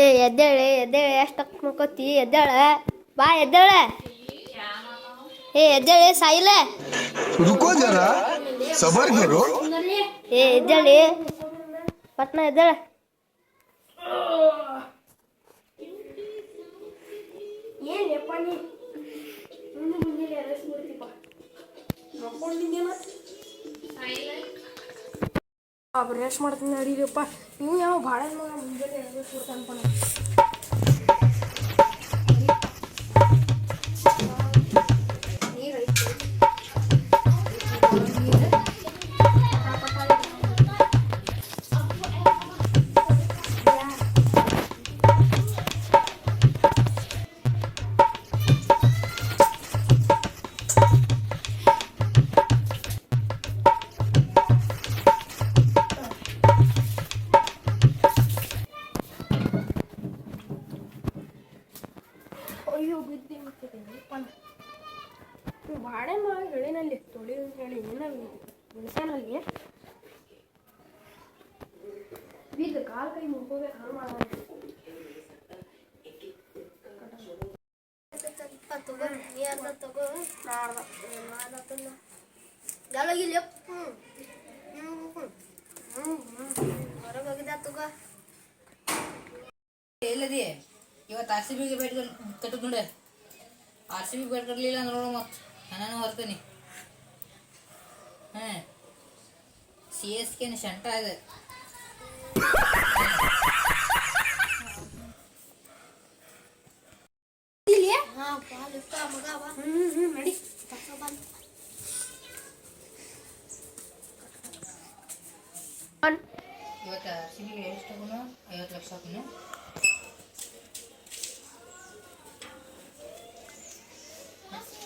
ಏ ಎದ್ದೇಳೆ ಎದ್ದೇಳೆ ಎಷ್ಟಕ್ಕೆ ಮುಕೋತಿ ಎದ್ದೇಳ. ಬಾ ಎದ್ದೇಳೆ. ಏ ಎದ್ದೇಳೆ ಸಾಯಿಲ. ರುಕೋ ಜರ. ಸಬರ್ ಕರೋ ಏ ಎದ್ದೇಳಿ. ಪಟ್ನ ಎದ್ದೇಳ. ಬ್ರಷ್ ಮಾಡ್ತೀನಿ ನಡೀರಿಯಪ್ಪ ನೀವು ಯಾವ ಭಾಳ gracias por. ಮುಟ್ಟಿದ್ದೀನಿ ಪಣ ಬಾಳೆ ಮಗ ಹೇಳಿನಲ್ಲಿ ತೊಳಿ ಹೇಳಿ ಏನ ಬೆಳೆಸ್ಯಾನಲ್ಲಿ? ಬಿದ್ದು ಕಾಲು ಕೈ ಮುಡ್ಕೋಬೇಕು ಹಾಳು ಮಾಡೋದು ಎಲ್ಲದಿ ಇವತ್ತು ಆರ್ ಬೀಗ ಬೇಡ ಕಟ್ಟದ್ ನೋಡಿ ಆರ್ ಸಿ ಬಿ ಬೇಡ ಕಟ್ಟಲಿಲ್ಲ ನೋಡು ಮತ್ತು ನಾನು ಹೊರ್ತೀನಿ. ಹಾಂ. ಸಿ ಎಸ್ ಕೆನ ಶಂಟ ಇದೆ ಇವತ್ತು ಆರ್ ಸಿ ಬಿಗೆ ಎಷ್ಟು ಐವತ್ತು ಲಕ್ಷ ಹಾಕೋನು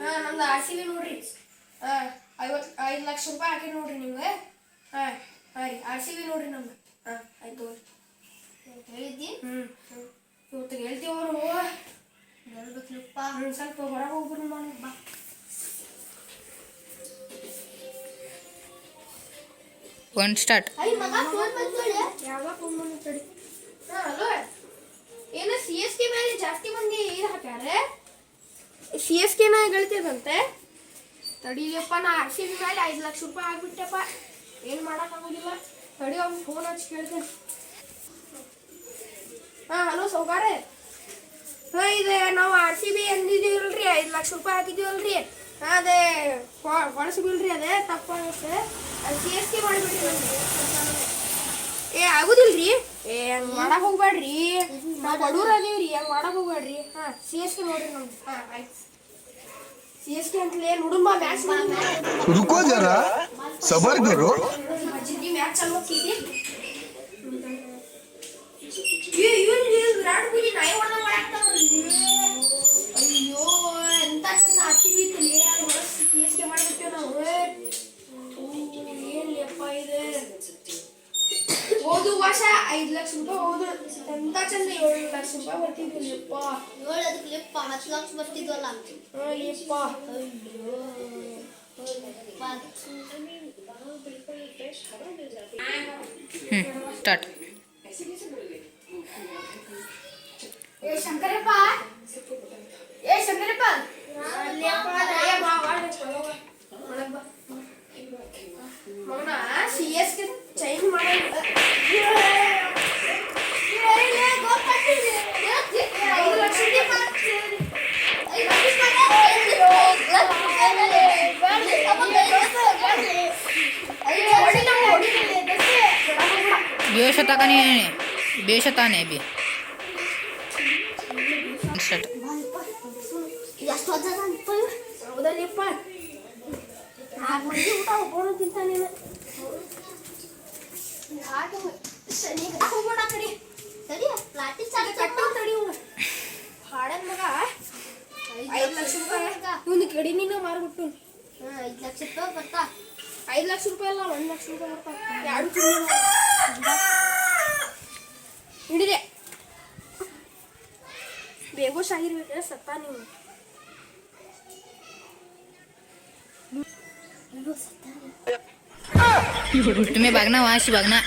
ಹಾಂ ನಮ್ದು ಆರ್ ಸಿ ಬಿ ನೋಡ್ರಿ ಹಾಂ ಐವತ್ತು ಐದು ಲಕ್ಷ ರೂಪಾಯಿ ಹಾಕಿ ನೋಡ್ರಿ ನಿಮ್ಗೆ ಹಾಂ ಹಾಂ ರೀ ಆರ್ ಸಿ ಬಿ ನೋಡ್ರಿ ನಮ್ದು ಹಾಂ ಆಯ್ತು ಹೇಳಿದ್ದಿ ಹ್ಞೂ ಇವತ್ತು ಹೇಳ್ತೀವಿ ಅವರು ಹ್ಞೂ ಸ್ವಲ್ಪ ಹೊರಗೆ ಹೋಗ್ಬರು ಮಾಡಿ. ಬಾ ಒನ್ ಸ್ಟಾರ್ಟ್ ಯಾವಾಗ ಫೋನ್ ಹಾಂ ಹಲೋ ಏನು ಸಿ ಎಸ್ ಕೆ ಮೇಲೆ ಜಾಸ್ತಿ ಮಂದಿ ಇದು ಹಾಕ್ಯಾರೆ? ಸಿ ಎಸ್ ಕೆನ ಗಳಿತದಂತೆ ತಡೀಲಿಯಪ್ಪ ನಾ ಆರ್ ಸಿ ಬಿ ಮೇಲೆ ಐದು ಲಕ್ಷ ರೂಪಾಯಿ ಆಗ್ಬಿಟ್ಟಪ್ಪ. ಏನು ಮಾಡೋಕ್ಕಾಗೋದಿಲ್ಲ ತಡಿ ಅವ್ನು ಫೋನ್ ಹಚ್ಚಿ ಕೇಳ್ತೇನೆ. ಹಾಂ ಹಲೋ ಸೌಕಾರೆ ಹಾಂ ಇದೆ ನಾವು ಆರ್ ಸಿ ಬಿ ಅಂದಿದ್ದೀವಲ್ರಿ ಐದು ಲಕ್ಷ ರೂಪಾಯಿ ಹಾಕಿದ್ದೀವಲ್ರಿ. ಹಾಂ ಅದೇ ಹೊಳಸ್ಬಿಲ್ರಿ ಅದೇ ತಪ್ಪಾಗುತ್ತೆ. ಅದು ಸಿ ಎಸ್ ಕೆ ಮಾಡಿಬಿಟ್ರಿ ನಮ್ಗೆ ಏ ಆಗುದಿಲ್ರಿ? ಏ ಹಂಗ್ ಮಾಡಕ್ ಹೋಗ್ಬೇಡ್ರಿ. ನಾವು ಬಡೂರ್ ಅದೀವ್ರಿ ಹಂಗ್ ಮಾಡಕ್ ಹೋಗ್ಬೇಡ್ರಿ. ಹಾ ಸಿ ಎಸ್ ಕೆ ನೋಡ್ರಿ ನಮ್ದು. ಹಾ ಆಯ್ತು. ಸಿ ಎಸ್ ಕೆ ಅಂತಲೇ ನೋಡುನ್ ಮ್ಯಾಚ್ ರುಕೋ ಜರಾ. ಸಬರ್ ಕರೋ ಮ್ಯಾಚ್ ಚಲೋ ಹೋಗ್ತಿದ್ರಿ ಹೋದ ವರ್ಷ ಐದು ಲಕ್ಷ ರೂಪಾಯಿ ಹೋದ ಎಂತ ಚಂದ ಏಳು ಲಕ್ಷ ರೂಪಾಯಿ ಪಾ ಹತ್ತು ಲಕ್ಷ ಬರ್ತಿದ್ವಲ್ಲ ಹ್ಞೂ ಸ್ಟಾರ್ಟ್ ಏ ಶಂಕರಪ್ಪ ಏ ಶಂಕರಪ್ಪ ಅಲ್ಲಿಯಪ್ಪ ಏ ಬಾ ಬಾ ಒಳಗ್ ಬಾ ಮಗನ ಸಿ ಎಸ್ ಕೆ ಚೇಂಜ್ ಮಾಡಿ ಐದು ಲಕ್ಷ ಬೇಷತಾಕನೇ ಬೇಷತಾನೆ ಬಿ ಸ್ಟಾರ್ಟ್ ಎಷ್ಟು ಹೊತ್ತ ಹೌದಲ್ಲಪ್ಪ ನಾಲ್ಕು ಮಂದಿ ಊಟ ಒಬ್ಬನು ತಿಂತಾನೆ ನೀನು ಹೋಗೋಣ ಕಡಿ ತಡಿ ಲಾಠಿ ಚಾರ್ಜ್ ಕಟ್ಟು ತಡಿ ಇವ್ನ. ಹಾಡನ್ ಮಗ ಐದು ಲಕ್ಷ ರೂಪಾಯಿ ಇವ್ನು ಕಡಿ ನೀನು ಮಾರ್ಬಿಟ್ಟು ಹ್ಮ್ ಐದು ಲಕ್ಷ ರೂಪಾಯಿ ಬರ್ತಾ. ಐದು ಲಕ್ಷ ರೂಪಾಯಿ ಅಲ್ಲ, ಒಂದು ಲಕ್ಷ ರೂಪಾಯಿ ಬರ್ತಾವೆ ಎರಡು ತಿಂಗಳು. शाहीर वेगळं सत्ता निवड तुम्ही बघ ना वाशी बघ ना.